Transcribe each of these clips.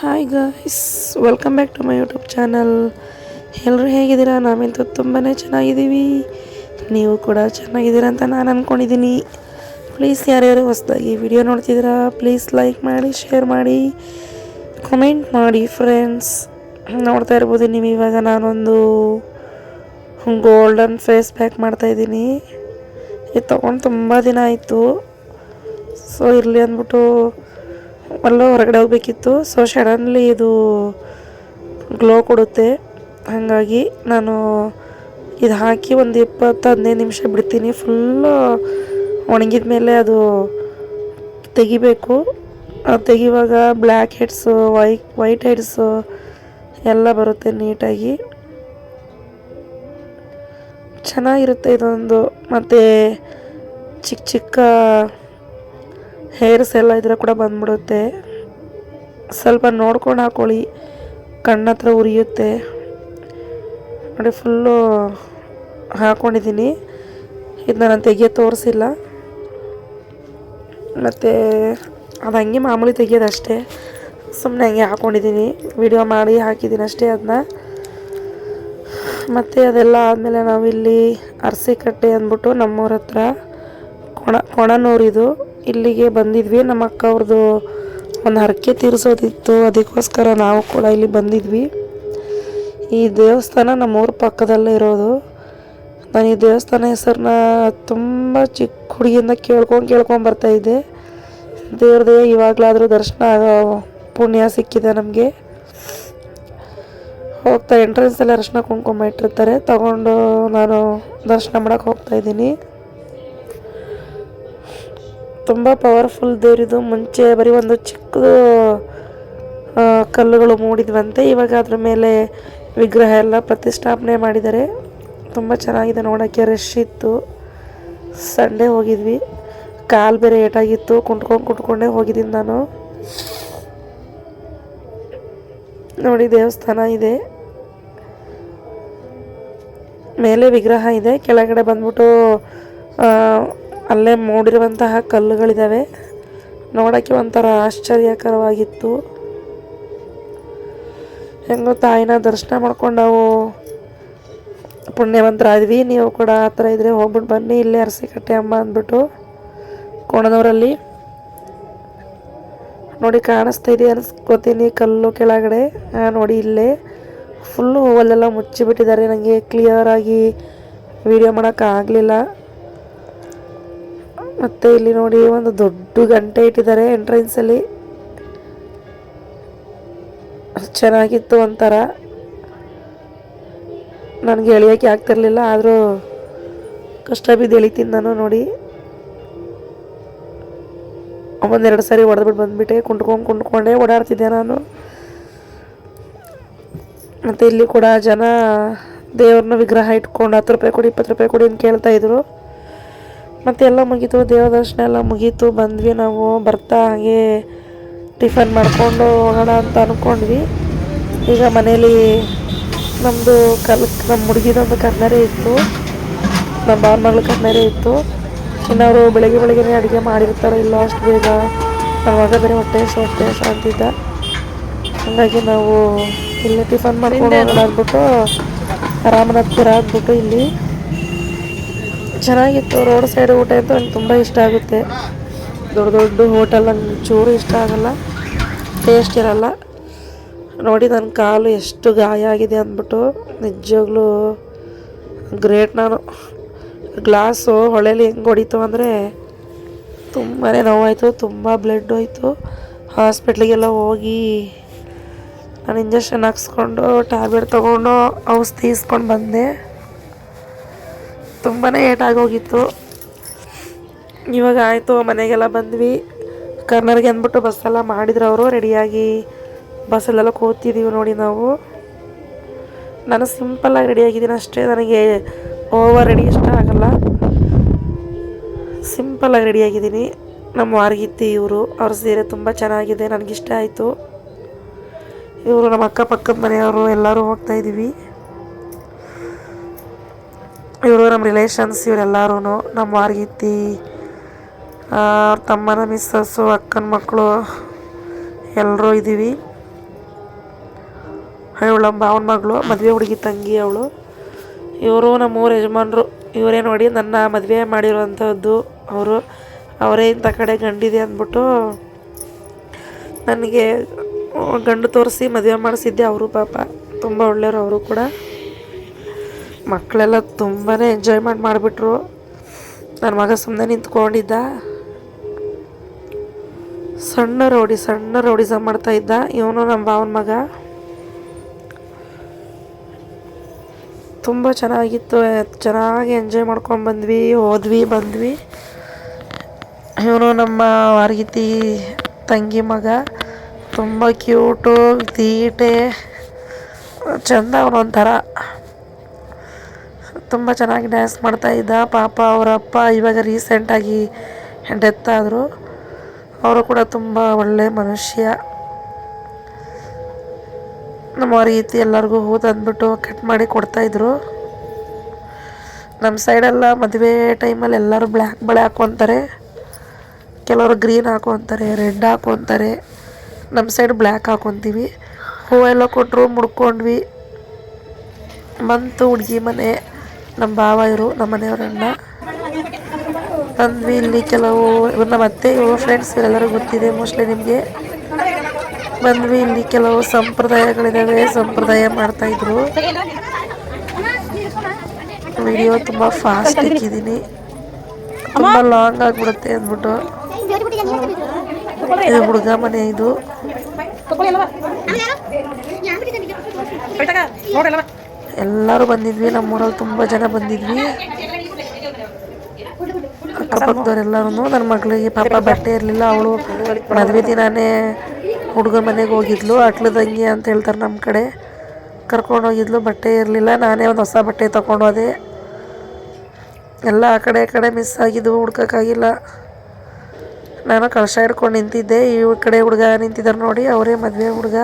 Hi guys welcome back to my YouTube channel ಎಲ್ಲರೂ ಹೇಗಿದ್ದೀರಾ? ನಾವಂತೂ ತುಂಬಾ ಚೆನ್ನಾಗಿದ್ದೀವಿ. ನೀವು ಕೂಡ ಚೆನ್ನಾಗಿದ್ದೀರಾ ಅಂತ ನಾನು ಅಂದ್ಕೊಂಡಿದ್ದೀನಿ ಪ್ಲೀಸ್ ಯಾರ್ಯಾರು ಹೊಸದಾಗಿ ವಿಡಿಯೋ ನೋಡ್ತಿದ್ದೀರಾ ಪ್ಲೀಸ್ ಲೈಕ್ ಮಾಡಿ ಶೇರ್ ಮಾಡಿ ಕಮೆಂಟ್ ಮಾಡಿ ಫ್ರೆಂಡ್ಸ್ ನೋಡ್ತಾ ಇರ್ಬೋದು, ನೀವು ಇವಾಗ ನಾನೊಂದು ಗೋಲ್ಡನ್ ಫೇಸ್ ಪ್ಯಾಕ್ ಮಾಡ್ತಾಯಿದ್ದೀನಿ ಇದು ತೊಗೊಂಡು ತುಂಬ ದಿನ ಆಯಿತು. ಸೊ ಇರಲಿ ಅಂದ್ಬಿಟ್ಟು ಎಲ್ಲೋ ಹೊರಗಡೆ ಹೋಗಬೇಕಿತ್ತು. ಸೊ ಸಡನ್ಲಿ ಇದು ಗ್ಲೋ ಕೊಡುತ್ತೆ. ಹಾಗಾಗಿ ನಾನು ಇದು ಹಾಕಿ ಒಂದು ಇಪ್ಪತ್ತು ಹದಿನೈದು ನಿಮಿಷ ಬಿಡ್ತೀನಿ. ಫುಲ್ಲು ಒಣಗಿದ ಮೇಲೆ ಅದು ತೆಗಿಬೇಕು. ಅದು ತೆಗಿವಾಗ ಬ್ಲ್ಯಾಕ್ ಹೆಡ್ಸು ವೈ ವೈಟ್ ಹೆಡ್ಸು ಎಲ್ಲ ಬರುತ್ತೆ ನೀಟಾಗಿ. ಚೆನ್ನಾಗಿರುತ್ತೆ ಇದೊಂದು. ಮತ್ತು ಚಿಕ್ಕ ಚಿಕ್ಕ ಹೇರ್ಸ್ ಎಲ್ಲ ಇದ್ರೆ ಕೂಡ ಬಂದ್ಬಿಡುತ್ತೆ. ಸ್ವಲ್ಪ ನೋಡ್ಕೊಂಡು ಹಾಕೊಳ್ಳಿ. ಕಣ್ಣತ್ರ ಉರಿಯುತ್ತೆ. ನೋಡಿ, ಫುಲ್ಲು ಹಾಕ್ಕೊಂಡಿದ್ದೀನಿ ಇದನ್ನ ನಾನು ತೆಗಿಯೋ ತೋರಿಸಿಲ್ಲ. ಮತ್ತು ಅದು ಹಂಗೆ ಮಾಮೂಲಿ ತೆಗಿಯೋದಷ್ಟೇ ಸುಮ್ಮನೆ ಹಂಗೆ ಹಾಕ್ಕೊಂಡಿದ್ದೀನಿ ವಿಡಿಯೋ ಮಾಡಿ ಹಾಕಿದ್ದೀನಿ ಅಷ್ಟೇ ಅದನ್ನ ಮತ್ತು ಅದೆಲ್ಲ ಆದಮೇಲೆ ನಾವಿಲ್ಲಿ ಅರಸಿಕಟ್ಟೆ ಅಂದ್ಬಿಟ್ಟು ನಮ್ಮೂರ ಹತ್ರ ಕೊಣ ಕೊಣನೂರಿದು ಇಲ್ಲಿಗೆ ಬಂದಿದ್ವಿ. ನಮ್ಮ ಅಕ್ಕ ಅವ್ರದ್ದು ಒಂದು ಹರಕೆ ತೀರಿಸೋದಿತ್ತು. ಅದಕ್ಕೋಸ್ಕರ ನಾವು ಕೂಡ ಇಲ್ಲಿ ಬಂದಿದ್ವಿ. ಈ ದೇವಸ್ಥಾನ ನಮ್ಮೂರ ಪಕ್ಕದಲ್ಲೇ ಇರೋದು. ನಾನು ಈ ದೇವಸ್ಥಾನ ಹೆಸರನ್ನ ತುಂಬ ಚಿಕ್ಕ ಹುಡುಗಿಯಿಂದ ಕೇಳ್ಕೊಂಡು ಕೇಳ್ಕೊಂಡು ಬರ್ತಾಯಿದ್ದೆ ದೇವ್ರದೇ ಇವಾಗಲಾದರೂ ದರ್ಶನ ಆಗೋ ಪುಣ್ಯ ಸಿಕ್ಕಿದೆ ನಮಗೆ. ಹೋಗ್ತಾ ಎಂಟ್ರೆನ್ಸಲ್ಲಿ ಅರಶಿನ ಕುಂಕುಮ ಇಟ್ಟಿರ್ತಾರೆ. ತಗೊಂಡು ನಾನು ದರ್ಶನ ಮಾಡೋಕೆ ಹೋಗ್ತಾ ಇದ್ದೀನಿ. ತುಂಬ ಪವರ್ಫುಲ್ ದೇವರಿದು. ಮುಂಚೆ ಬರೀ ಒಂದು ಚಿಕ್ಕದು ಕಲ್ಲುಗಳು ಮೂಡಿದ್ವಂತೆ, ಇವಾಗ ಅದ್ರ ಮೇಲೆ ವಿಗ್ರಹ ಎಲ್ಲ ಪ್ರತಿಷ್ಠಾಪನೆ ಮಾಡಿದ್ದಾರೆ. ತುಂಬ ಚೆನ್ನಾಗಿದೆ ನೋಡೋಕ್ಕೆ ರಶ್ ಇತ್ತು. ಸಂಡೇ ಹೋಗಿದ್ವಿ. ಕಾಲು ಬೇರೆ ಏಟಾಗಿತ್ತು. ಕುಂಟ್ಕೊಂಡು ಕುಂಟ್ಕೊಂಡೇ ಹೋಗಿದ್ದೀನಿ ನಾನು. ನೋಡಿ, ದೇವಸ್ಥಾನ ಇದೆ. ಮೇಲೆ ವಿಗ್ರಹ ಇದೆ. ಕೆಳಗಡೆ ಬಂದ್ಬಿಟ್ಟು ಅಲ್ಲೇ ಮೂಡಿರುವಂತಹ ಕಲ್ಲುಗಳಿದ್ದಾವೆ ನೋಡೋಕ್ಕೆ ಒಂಥರ ಆಶ್ಚರ್ಯಕರವಾಗಿತ್ತು. ಹೆಂಗೋ ತಾಯಿನ ದರ್ಶನ ಮಾಡ್ಕೊಂಡು ನಾವು ಪುಣ್ಯವಂತರಾದ್ವಿ. ನೀವು ಕೂಡ ಆ ಥರ ಇದ್ದರೆ ಹೋಗ್ಬಿಟ್ಟು ಬನ್ನಿ. ಇಲ್ಲೇ ಅರಸಿಕಟ್ಟೆ ಅಮ್ಮ ಅಂದ್ಬಿಟ್ಟು ಕೋಣದವರಲ್ಲಿ ನೋಡಿ ಕಾಣಿಸ್ತಾ ಇದೆ ಅನ್ಸ್ಕೋತೀನಿ ಕಲ್ಲು ಕೆಳಗಡೆ. ನೋಡಿ, ಇಲ್ಲೇ. ಫುಲ್ಲು ಹೂವಲ್ಲೆಲ್ಲ ಮುಚ್ಚಿಬಿಟ್ಟಿದ್ದಾರೆ. ನನಗೆ ಕ್ಲಿಯರಾಗಿ ವಿಡಿಯೋ ಮಾಡೋಕ್ಕಾಗಲಿಲ್ಲ ಮತ್ತು ಇಲ್ಲಿ ನೋಡಿ ಒಂದು ದೊಡ್ಡ ಗಂಟೆ ಇಟ್ಟಿದ್ದಾರೆ ಎಂಟ್ರೆನ್ಸಲ್ಲಿ ಚೆನ್ನಾಗಿತ್ತು ಒಂಥರ. ನನಗೆ ಎಳಿಯೋಕ್ಕೆ ಆಗ್ತಿರ್ಲಿಲ್ಲ, ಆದರೂ ಕಷ್ಟ ಬಿದ್ದು ಎಳಿತೀನಿ ನಾನು ನೋಡಿ. ಒಂದೆರಡು ಸಾರಿ ಹೊಡೆದ್ಬಿಟ್ಟು ಬಂದುಬಿಟ್ಟೆ ಕುಂಟ್ಕೊಂಡು ಕುಂಡ್ಕೊಂಡೆ ಓಡಾಡ್ತಿದ್ದೆ ನಾನು. ಮತ್ತು ಇಲ್ಲಿ ಕೂಡ ಜನ ದೇವ್ರನ್ನ ವಿಗ್ರಹ ಇಟ್ಕೊಂಡು ಹತ್ತು ರೂಪಾಯಿ ಕೊಡಿ, ಇಪ್ಪತ್ತು ರೂಪಾಯಿ ಕೊಡಿ ಅಂತ ಕೇಳ್ತಾ ಇದ್ರು. ಮತ್ತು ಎಲ್ಲ ಮುಗೀತು ದೇವ್ರ ದರ್ಶನ ಎಲ್ಲ ಮುಗೀತು. ಬಂದ್ವಿ ನಾವು ಬರ್ತಾ ಹಾಗೆ ಟಿಫನ್ ಮಾಡ್ಕೊಂಡು ಹೋಗೋಣ ಅಂತ ಅಂದ್ಕೊಂಡ್ವಿ ಈಗ ಮನೇಲಿ ನಮ್ಮದು ಕಲ್ ನಮ್ಮ ಹುಡುಗಿದೊಂದು ಕರ್ನರೆ ಇತ್ತು. ನಮ್ಮ ಬಾರ್ ಮಗಳ ಕರ್ನರೆ ಇತ್ತು. ಇನ್ನವರು ಬೆಳಗ್ಗೆ ಬೆಳಗ್ಗೆನೇ ಅಡುಗೆ ಮಾಡಿರ್ತಾರೋ ಇಲ್ಲ ಅಷ್ಟು ಬೇಗ. ನನ್ನ ಮಗ ಬೇರೆ ಹೊಟ್ಟೆ ಹೊಟ್ಟೆ ಅಂತಿದ್ದ. ಹಾಗಾಗಿ ನಾವು ಇಲ್ಲಿ ಟಿಫನ್ ಮಾಡ್ಕೊಂಡು ಹೋಗೋಣ ಅಂದ್ಬಿಟ್ಟು ರಾಮನಾಥ್ಪುರ ಆಗ್ಬಿಟ್ಟು ಇಲ್ಲಿ. ಚೆನ್ನಾಗಿತ್ತು, ರೋಡ್ ಸೈಡ್ ಊಟ ಅಂತೂ ನನಗೆ ತುಂಬ ಇಷ್ಟ ಆಗುತ್ತೆ. ದೊಡ್ಡ ದೊಡ್ಡ ಹೋಟೆಲ್ ನಂಗೆ ಚೂರು ಇಷ್ಟ ಆಗಲ್ಲ ಟೇಸ್ಟ್ ಇರಲ್ಲ. ನೋಡಿ ನನ್ನ ಕಾಲು ಎಷ್ಟು ಗಾಯ ಆಗಿದೆ ಅಂದ್ಬಿಟ್ಟು ನಿಜವಾಗ್ಲೂ ಗ್ರೇಟ್ ನಾನು. ಗ್ಲಾಸು ಹೊಳೆಲಿ ಹೆಂಗೆ ಹೊಡಿತು ಅಂದರೆ ತುಂಬಾ ನೋವಾಯಿತು, ತುಂಬ ಬ್ಲಡ್ ಹೋಯಿತು. ಹಾಸ್ಪಿಟ್ಲಿಗೆಲ್ಲ ಹೋಗಿ ನಾನು ಇಂಜೆಕ್ಷನ್ ಹಾಕ್ಸ್ಕೊಂಡು ಟ್ಯಾಬ್ಲೆಟ್ ತೊಗೊಂಡು ಔಷಧಿ ಇಸ್ಕೊಂಡು ಬಂದೆ. ತುಂಬಾ ಏಟಾಗೋಗಿತ್ತು. ಇವಾಗ ಆಯಿತು, ಮನೆಗೆಲ್ಲ ಬಂದ್ವಿ. ಕರ್ನರ್ಗೆ ಅಂದ್ಬಿಟ್ಟು ಬಸ್ಸೆಲ್ಲ ಮಾಡಿದ್ರು ಅವರು ರೆಡಿಯಾಗಿ ಬಸ್ಸಲ್ಲೆಲ್ಲ ಕೂತಿದ್ದೀವಿ ನೋಡಿ ನಾವು. ನಾನು ಸಿಂಪಲ್ಲಾಗಿ ರೆಡಿಯಾಗಿದ್ದೀನಿ ಅಷ್ಟೇ, ನನಗೆ ಓವರ್ ರೆಡಿ ಇಷ್ಟ ಆಗಲ್ಲ. ಸಿಂಪಲ್ಲಾಗಿ ರೆಡಿಯಾಗಿದ್ದೀನಿ ನಮ್ಮ ವಾರ್ಗಿತ್ತಿ ಇವರು, ಅವ್ರ ಸೀರೆ ತುಂಬ ಚೆನ್ನಾಗಿದೆ, ನನಗಿಷ್ಟ ಆಯಿತು. ಇವರು ನಮ್ಮ ಅಕ್ಕಪಕ್ಕದ ಮನೆಯವರು ಎಲ್ಲರೂ ಹೋಗ್ತಾ ಇದ್ದೀವಿ ಇವರು ನಮ್ಮ ರಿಲೇಷನ್ಸ್ ಇವರೆಲ್ಲರೂ ನಮ್ಮ ವಾರ್ಗಿತ್ತಿ ಅವ್ರ ತಮ್ಮನ ಮಿಸ್ಸಸ್ಸು ಅಕ್ಕನ ಮಕ್ಕಳು ಎಲ್ಲರೂ ಇದ್ದೀವಿ ನಮ್ಮ ಭಾವನ ಮಗಳು, ಮದುವೆ ಹುಡುಗಿ ತಂಗಿ ಅವಳು. ಇವರು ನಮ್ಮ ಊರ ಯಜಮಾನ್ರು. ಇವರೇ ನೋಡಿ ನನ್ನ ಮದುವೆ ಮಾಡಿರುವಂಥದ್ದು ಅವರು. ಅವರೇ ಇಂಥ ಕಡೆ ಗಂಡಿದೆ ಅಂದ್ಬಿಟ್ಟು ನನಗೆ ಗಂಡು ತೋರಿಸಿ ಮದುವೆ ಮಾಡಿಸಿದ್ದೆ ಅವರು ಪಾಪ. ತುಂಬ ಒಳ್ಳೆಯವರು ಅವರು ಕೂಡ. ಮಕ್ಕಳೆಲ್ಲ ತುಂಬಾ ಎಂಜಾಯ್ಮೆಂಟ್ ಮಾಡಿಬಿಟ್ರು. ನನ್ನ ಮಗ ಸುಮ್ಮನೆ ನಿಂತ್ಕೊಂಡಿದ್ದ. ಸಣ್ಣ ರೌಡಿ, ಸಣ್ಣ ರೌಡಿಸ ಮಾಡ್ತಾ ಇದ್ದ. ಇವನು ನಮ್ಮ ಭಾವನ ಮಗ. ತುಂಬ ಚೆನ್ನಾಗಿತ್ತು, ಚೆನ್ನಾಗಿ ಎಂಜಾಯ್ ಮಾಡ್ಕೊಂಡು ಬಂದ್ವಿ ಹೋದ್ವಿ ಬಂದ್ವಿ. ಇವನು ನಮ್ಮ ವಾರ್ಗಿತಿ ತಂಗಿ ಮಗ. ತುಂಬ ಕ್ಯೂಟು ತೀಟೆ, ಚಂದ ಅವನೊಂಥರ. ತುಂಬ ಚೆನ್ನಾಗಿ ಡ್ಯಾನ್ಸ್ ಮಾಡ್ತಾ ಇದ್ದ. ಪಾಪ ಅವರ ಅಪ್ಪ ಇವಾಗ ರೀಸೆಂಟಾಗಿ ಡೆತ್ ಆದರು. ಅವರು ಕೂಡ ತುಂಬ ಒಳ್ಳೆ ಮನುಷ್ಯ. ನಮ್ಮ ರೀತಿ ಎಲ್ಲರಿಗೂ ಹೂ ತಂದ್ಬಿಟ್ಟು ಕಟ್ ಮಾಡಿ ಕೊಡ್ತಾಯಿದ್ರು ನಮ್ಮ ಸೈಡೆಲ್ಲ ಮದುವೆ ಟೈಮಲ್ಲಿ ಎಲ್ಲರೂ ಬ್ಲ್ಯಾಕ್ ಬಳೆ ಹಾಕೊತಾರೆ ಕೆಲವರು ಗ್ರೀನ್ ಹಾಕೊತಾರೆ ರೆಡ್ ಹಾಕೊತಾರೆ ನಮ್ಮ ಸೈಡ್ ಬ್ಲ್ಯಾಕ್ ಹಾಕೊತೀವಿ. ಹೂವೆಲ್ಲ ಕೊಟ್ಟರು ಮುಡ್ಕೊಂಡ್ವಿ. ಬಂತು ಹುಡುಗಿ ಮನೆ. ನಮ್ಮ ಭಾವ ಇರು ನಮ್ಮ ಮನೆಯವರನ್ನ ಬಂದ್ವಿ ಇಲ್ಲಿ ಕೆಲವು ನಮ್ಮ ಅತ್ತೆ, ಇವರು ಫ್ರೆಂಡ್ಸ್ ಎಲ್ಲರೂ ಗೊತ್ತಿದೆ ಮೋಸ್ಟ್ಲಿ ನಿಮಗೆ. ಬಂದ್ವಿ ಇಲ್ಲಿ ಕೆಲವು ಸಂಪ್ರದಾಯಗಳಿದ್ದಾವೆ ಸಂಪ್ರದಾಯ ಮಾಡ್ತಾಯಿದ್ರು ವಿಡಿಯೋ ತುಂಬ ಫಾಸ್ಟ್ ಇಕ್ಕಿದ್ದೀನಿ ತುಂಬ ಲಾಂಗ್ ಆಗಿಬಿಡುತ್ತೆ ಅಂದ್ಬಿಟ್ಟು. ಇದು ಹುಡುಗ ಮನೆ ಇದು. ಎಲ್ಲರೂ ಬಂದಿದ್ವಿ ನಮ್ಮೂರಲ್ಲಿ ತುಂಬ ಜನ ಬಂದಿದ್ವಿ. ಅಕ್ಕಪಕ್ಕದವ್ರೆಲ್ಲರೂ ನನ್ನ ಮಗಳಿಗೆ ಪಾಪ ಬಟ್ಟೆ ಇರಲಿಲ್ಲ, ಅವಳು ಮದುವೆ ದಿನಾನೇ ಹುಡುಗನ ಮನೆಗೆ ಹೋಗಿದ್ಲು, ಅಟ್ಲದಂಗಿ ಅಂತ ಹೇಳ್ತಾರೆ ನಮ್ಮ ಕಡೆ. ಕರ್ಕೊಂಡು ಹೋಗಿದ್ಲು, ಬಟ್ಟೆ ಇರಲಿಲ್ಲ, ನಾನೇ ಒಂದು ಹೊಸ ಬಟ್ಟೆ ತೊಗೊಂಡೋದೆ ಎಲ್ಲ ಆ ಕಡೆ ಆ ಕಡೆ ಮಿಸ್ ಆಗಿದ್ದು ಹುಡ್ಕೋಕ್ಕಾಗಿಲ್ಲ ನಾನು ಕಳಶ ಹಿಡ್ಕೊಂಡು ನಿಂತಿದ್ದೆ, ಈ ಕಡೆ ಹುಡುಗ ನಿಂತಿದ್ದಾರೆ ನೋಡಿ, ಅವರೇ ಮದುವೆ ಹುಡುಗ.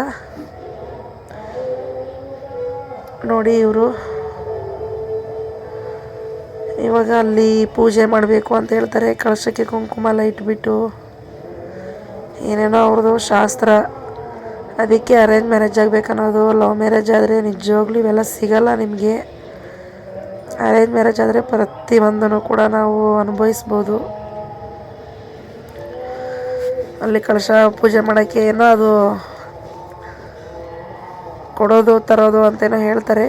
ನೋಡಿ ಇವರು. ಇವಾಗ ಅಲ್ಲಿ ಪೂಜೆ ಮಾಡಬೇಕು ಅಂತ ಹೇಳ್ತಾರೆ. ಕಳಶಕ್ಕೆ ಕುಂಕುಮ ಎಲ್ಲ ಇಟ್ಬಿಟ್ಟು ಏನೇನೋ ಅವ್ರದ್ದು ಶಾಸ್ತ್ರ. ಅದಕ್ಕೆ ಅರೇಂಜ್ ಮ್ಯಾರೇಜ್ ಆಗಬೇಕನ್ನೋದು ಲವ್ ಮ್ಯಾರೇಜ್ ಆದರೆ ನಿಜವಾಗ್ಲೂ ಇವೆಲ್ಲ ಸಿಗಲ್ಲ ನಿಮಗೆ. ಅರೇಂಜ್ ಮ್ಯಾರೇಜ್ ಆದರೆ ಪ್ರತಿಯೊಂದನ್ನು ಕೂಡ ನಾವು ಅನುಭವಿಸ್ಬೋದು. ಅಲ್ಲಿ ಕಳಶ ಪೂಜೆ ಮಾಡೋಕ್ಕೆ ಏನೋ ಅದು ಕೊಡೋದು, ತರೋದು ಅಂತೇನೋ ಹೇಳ್ತಾರೆ.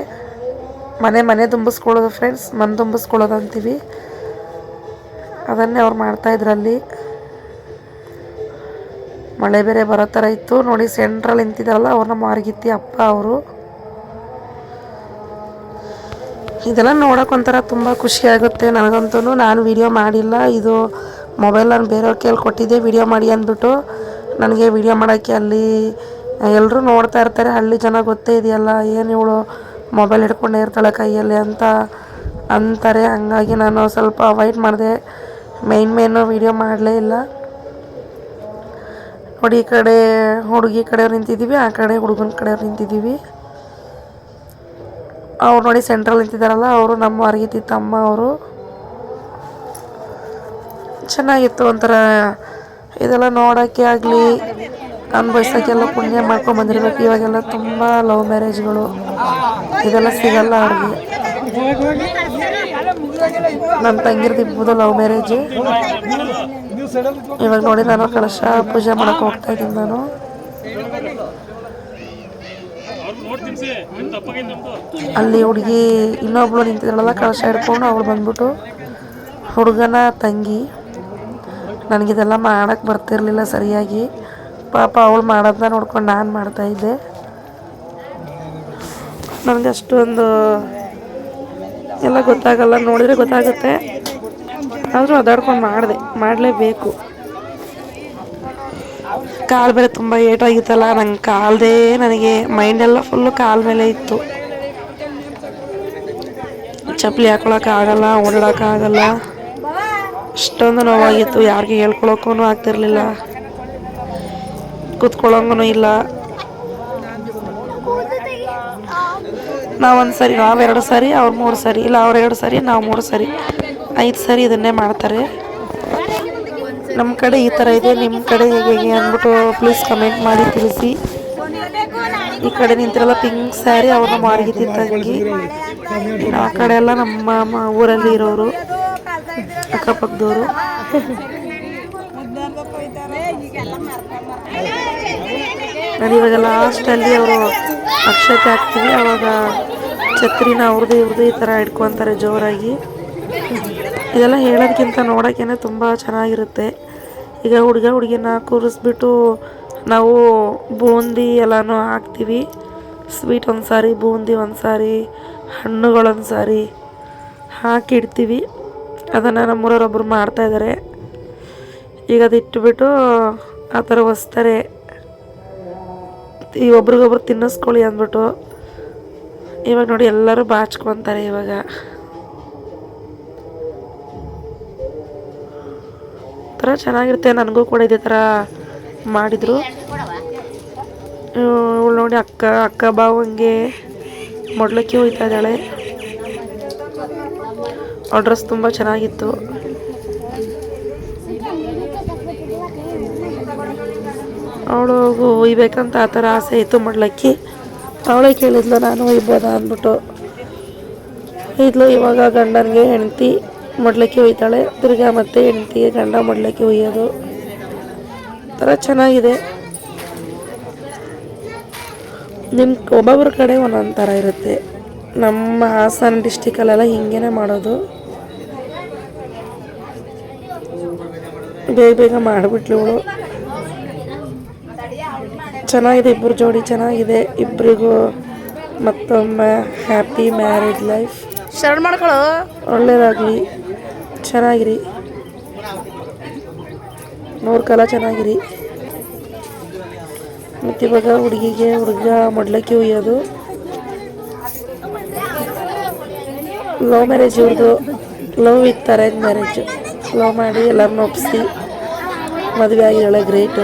ಮನೆ ಮನೆ ತುಂಬಿಸ್ಕೊಳ್ಳೋದು ಫ್ರೆಂಡ್ಸ್ ಮನೆ ತುಂಬಿಸ್ಕೊಳ್ಳೋದು ಅಂತೀವಿ. ಅದನ್ನೇ ಅವ್ರು ಮಾಡ್ತಾಯಿದ್ರು ಅಲ್ಲಿ ಮಳೆ ಬೇರೆ ಬರೋ ಥರ ಇತ್ತು. ನೋಡಿ ಸೆಂಟ್ರಲ್ಲಿ ನಿಂತಿದ್ದಾರಲ್ಲ ಅವ್ರನ್ನ ಮಾರ್ಗಿತ್ತಿ ಅಪ್ಪ ಅವರು. ಇದೆಲ್ಲ ನೋಡೋಕೆ ಒಂಥರ ತುಂಬ ಖುಷಿ ಆಗುತ್ತೆ ನನಗಂತೂ ನಾನು ವೀಡಿಯೋ ಮಾಡಿಲ್ಲ. ಇದು ಮೊಬೈಲ್ ನಾನು ಬೇರೆಯವ್ರ ಕೇಳಿ ಕೊಟ್ಟಿದ್ದೆ. ವಿಡಿಯೋ ಮಾಡಿ ಅಂದ್ಬಿಟ್ಟು, ನನಗೆ ವಿಡಿಯೋ ಮಾಡೋಕ್ಕೆ ಅಲ್ಲಿ ಎಲ್ಲರೂ ನೋಡ್ತಾ ಇರ್ತಾರೆ, ಹಳ್ಳಿ ಜನ ಗೊತ್ತೇ ಇದೆಯಲ್ಲ, ಏನು ಇವಳು ಮೊಬೈಲ್ ಹಿಡ್ಕೊಂಡೇ ಇರ್ತಾಳೆ ಕೈಯಲ್ಲಿ ಅಂತ ಅಂತಾರೆ. ಹಂಗಾಗಿ ನಾನು ಸ್ವಲ್ಪ ಅವಾಯ್ಡ್ ಮಾಡಿದೆ. ಮೇನ್ ಮೇನು ವೀಡಿಯೋ ಮಾಡಲೇ ಇಲ್ಲ. ನೋಡಿ, ಈ ಕಡೆ ಹುಡುಗಿ ಕಡೆಯವ್ರು ನಿಂತಿದ್ದೀವಿ, ಆ ಕಡೆ ಹುಡುಗನ ಕಡೆಯವ್ರು ನಿಂತಿದ್ದೀವಿ. ಅವ್ರು ನೋಡಿ ಸೆಂಟ್ರಲ್ಲಿ ನಿಂತಿದ್ದಾರಲ್ಲ ಅವರು ನಮ್ಮ ಹೊರಗಿದ್ದಿ ತಮ್ಮ ಅವರು. ಚೆನ್ನಾಗಿತ್ತು ಒಂಥರ ಇದೆಲ್ಲ ನೋಡೋಕ್ಕೆ ಆಗಲಿ. ಅನುಭವಿಸೋಕ್ಕೆಲ್ಲ ಪುಣ್ಯ ಮಾಡ್ಕೊಂಡು ಬಂದಿರ್ಬೇಕು. ಇವಾಗೆಲ್ಲ ತುಂಬ ಲವ್ ಮ್ಯಾರೇಜ್ಗಳು ಇದೆಲ್ಲ ಸಿಗಲ್ಲ ಅವ್ರಿಗೆ. ನನ್ನ ತಂಗಿರ್ದು ಇಬ್ಬದು ಲವ್ ಮ್ಯಾರೇಜ್ ಇವಾಗ ನೋಡಿ ನಾನು ಕಳಶ ಪೂಜೆ ಮಾಡಕ್ಕೆ ಹೋಗ್ತಾ ಇದ್ದೀನಿ ನಾನು. ಅಲ್ಲಿ ಹುಡುಗಿ ಇನ್ನೊಬ್ಳು ನಿಂತಿದ್ದಾಳಲ್ಲ, ಕಳಶ ಹಿಡ್ಕೊಂಡು ಅವಳು ಬಂದ್ಬಿಟ್ಟು ಹುಡುಗನ ತಂಗಿ. ನನಗಿದೆಲ್ಲ ಮಾಡೋಕ್ಕೆ ಬರ್ತಿರ್ಲಿಲ್ಲ ಸರಿಯಾಗಿ. ಪಾಪ ಅವಳು ಮಾಡೋದನ್ನ ನೋಡ್ಕೊಂಡು ನಾನು ಮಾಡ್ತಾಯಿದ್ದೆ ನನಗೆ ಅಷ್ಟೊಂದು ಎಲ್ಲ ಗೊತ್ತಾಗಲ್ಲ, ನೋಡಿದರೆ ಗೊತ್ತಾಗುತ್ತೆ. ಆದರೂ ಅದಾಡ್ಕೊಂಡು ಮಾಡಿದೆ, ಮಾಡಲೇಬೇಕು. ಕಾಲು ಮೇಲೆ ತುಂಬ ಏಟಾಗಿತ್ತಲ್ಲ, ನಂಗೆ ಕಾಲದೇ ನನಗೆ ಮೈಂಡೆಲ್ಲ ಫುಲ್ಲು ಕಾಲ ಮೇಲೆ ಇತ್ತು. ಚಪ್ಪಲಿ ಹಾಕೊಳಕ್ಕಾಗಲ್ಲ ಓಡಾಡೋಕ್ಕಾಗಲ್ಲ ಅಷ್ಟೊಂದು ನೋವಾಗಿತ್ತು, ಯಾರಿಗೆ ಹೇಳ್ಕೊಳಕ್ಕೂ ಆಗ್ತಿರ್ಲಿಲ್ಲ. ಕೂತ್ಕೊಳ್ಳೋಂಗೂ ಇಲ್ಲ. ನಾವೊಂದು ಸರಿ ಎರಡು ಸರಿ, ಅವ್ರು ಮೂರು ಸರಿ, ಇಲ್ಲ ಅವ್ರು ಎರಡು ಸರಿ, ನಾವು ಮೂರು ಸರಿ, ಐದು ಸರಿ ಇದನ್ನೇ ಮಾಡ್ತಾರೆ. ನಮ್ಮ ಕಡೆ ಈ ಥರ ಇದೆ ನಿಮ್ಮ ಕಡೆ ಹೇಗೆ ಹೇಗೆ ಅಂದ್ಬಿಟ್ಟು ಪ್ಲೀಸ್ ಕಮೆಂಟ್ ಮಾಡಿ ತಿಳಿಸಿ. ಈ ಕಡೆ ನಿಂತಿರಲ್ಲ ಪಿಂಕ್ ಸ್ಯಾರಿ ಅವ್ರನ್ನ ಮಾರಿಗೆ ತಿಂತಂಗಿ ಆ ಕಡೆ ಎಲ್ಲ ನಮ್ಮ ಊರಲ್ಲಿ ಇರೋರು, ಅಕ್ಕಪಕ್ಕದವರು. ನಾನು ಇವಾಗ ಲಾಸ್ಟಲ್ಲಿ ಅವರು ಅಕ್ಷತೆ ಹಾಕ್ತೀವಿ ಅವಾಗ ಛತ್ರಿನ ಅವ್ರದ್ದು ಇವ್ರದ್ದು ಈ ಥರ ಇಟ್ಕೊತಾರೆ ಜೋರಾಗಿ. ಇದೆಲ್ಲ ಹೇಳೋದಕ್ಕಿಂತ ನೋಡೋಕ್ಕೇ ತುಂಬ ಚೆನ್ನಾಗಿರುತ್ತೆ. ಈಗ ಹುಡುಗ ಹುಡುಗಿನ ಕೂರಿಸ್ಬಿಟ್ಟು ನಾವು ಬೂಂದಿ ಎಲ್ಲನೂ ಹಾಕ್ತೀವಿ. ಸ್ವೀಟ್ ಒಂದು ಸಾರಿ ಬೂಂದಿ ಒಂದು ಸಾರಿ ಹಣ್ಣುಗಳೊಂದು ಸಾರಿ ಹಾಕಿಡ್ತೀವಿ ಅದನ್ನು ನಮ್ಮೂರವ್ರೊಬ್ಬರು ಮಾಡ್ತಾಯಿದ್ದಾರೆ ಈಗ ಅದು ಇಟ್ಬಿಟ್ಟು ಆ ಥರ ಹೊಸ್ತಾರೆ. ಈ ಒಬ್ರಿಗೊಬ್ರು ತಿನ್ನಿಸ್ಕೊಳ್ಳಿ ಅಂದ್ಬಿಟ್ಟು ಇವಾಗ ನೋಡಿ ಎಲ್ಲರೂ ಬಾಚ್ಕೊತಾರೆ ಇವಾಗ. ಥರ ಚೆನ್ನಾಗಿರುತ್ತೆ, ನನಗೂ ಕೂಡ ಇದೇ ಥರ ಮಾಡಿದರು. ಇವಳು ನೋಡಿ ಅಕ್ಕ ಅಕ್ಕ ಬಾವಂಗೆ ಮೊಡ್ಲಕ್ಕೆ ಹೋಯ್ತಾ ಇದ್ದಾಳೆ. ಆ ಡ್ರೆಸ್ ತುಂಬ ಚೆನ್ನಾಗಿತ್ತು. ಅವಳು ಒಯ್ಬೇಕಂತ ಆ ಥರ ಆಸೆ ಇತ್ತು ಮಾಡ್ಲಕ್ಕಿ. ಅವಳೇ ಕೇಳಿದ್ಲು, ನಾನು ಒಯ್ಬೋದಾ? ಅಂದ್ಬಿಟ್ಟು. ಇದ್ಲು ಇವಾಗ ಗಂಡನಿಗೆ ಹೆಂಡತಿ ಮಡ್ಲಕ್ಕಿ ಒಯ್ತಾಳೆ. ತಿರ್ಗಾ ಮತ್ತೆ ಹೆಂಡತಿಗೆ ಗಂಡ ಮಡ್ಲಕ್ಕಿ ಒಯ್ಯೋದು. ಥರ ಚೆನ್ನಾಗಿದೆ. ನಿಮ್ಮ ಒಬ್ಬೊಬ್ಬರ ಕಡೆ ಒಂದೊಂದು ಥರ ಇರುತ್ತೆ. ನಮ್ಮ ಹಾಸನ ಡಿಸ್ಟಿಕಲ್ಲೆಲ್ಲ ಹಿಂಗೇನೆ ಮಾಡೋದು. ಬೇಗ ಬೇಗ ಮಾಡಿಬಿಟ್ಲು ಇವಳು. ಚೆನ್ನಾಗಿದೆ ಇಬ್ಬರು ಜೋಡಿ ಚೆನ್ನಾಗಿದೆ. ಇಬ್ಬರಿಗೂ ಮತ್ತೊಮ್ಮೆ ಹ್ಯಾಪಿ ಮ್ಯಾರೇಜ್ ಲೈಫ್ ಶರಣ ಮಾಡ್ಕೊಳ್ಳೋ? ಒಳ್ಳೇದಾಗಲಿ. ಚೆನ್ನಾಗಿರಿ. ನೂರು ಕಾಲ ಚೆನ್ನಾಗಿರಿ. ಮತ್ತು ಇವಾಗ ಹುಡುಗಿಗೆ ಹುಡುಗ ಮೊಡ್ಲಕ್ಕೆ ಉಯ್ಯೋದು ಲವ್ ಮ್ಯಾರೇಜ್ ಇವ್ರದ್ದು love with arrange marriage love ಮಾಡಿ ಎಲ್ಲರನ್ನ ಒಪ್ಪಿಸಿ ಮದುವೆ ಆಗಿದ್ದಾಳೆ ಗ್ರೇಟು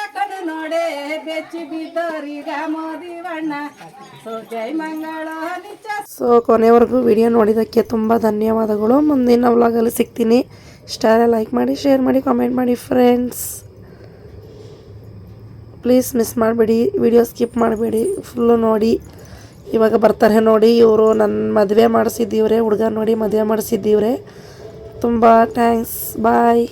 ನೋಡೆ ಬೆಚ್ಚಿ ಬಿದ್ದೋರಿಗ ಮೋದಿವಣ್ಣ ಸೊ ಜೈ ಮಂಗಳ ಸೊ, ಕೊನೆವರೆಗೂ ವಿಡಿಯೋ ನೋಡಿದ್ದಕ್ಕೆ ತುಂಬ ಧನ್ಯವಾದಗಳು. ಮುಂದಿನ ವ್ಲಾಗಲ್ಲಿ ಸಿಗ್ತೀನಿ. ಇಷ್ಟಾರೆ ಲೈಕ್ ಮಾಡಿ ಶೇರ್ ಮಾಡಿ ಕಾಮೆಂಟ್ ಮಾಡಿ ಫ್ರೆಂಡ್ಸ್ ಪ್ಲೀಸ್ ಮಿಸ್ ಮಾಡಬೇಡಿ. ವಿಡಿಯೋ ಸ್ಕಿಪ್ ಮಾಡಬೇಡಿ. ಫುಲ್ಲು ನೋಡಿ. ಇವಾಗ ಬರ್ತಾರೆ ನೋಡಿ ಇವರು. ನನ್ನ ಮದುವೆ ಮಾಡಿಸಿದ್ದೀವ್ರೆ, ಹುಡುಗ ನೋಡಿ ಮದುವೆ ಮಾಡಿಸಿದ್ದೀವ್ರೆ. ತುಂಬ ಥ್ಯಾಂಕ್ಸ್ ಬಾಯ್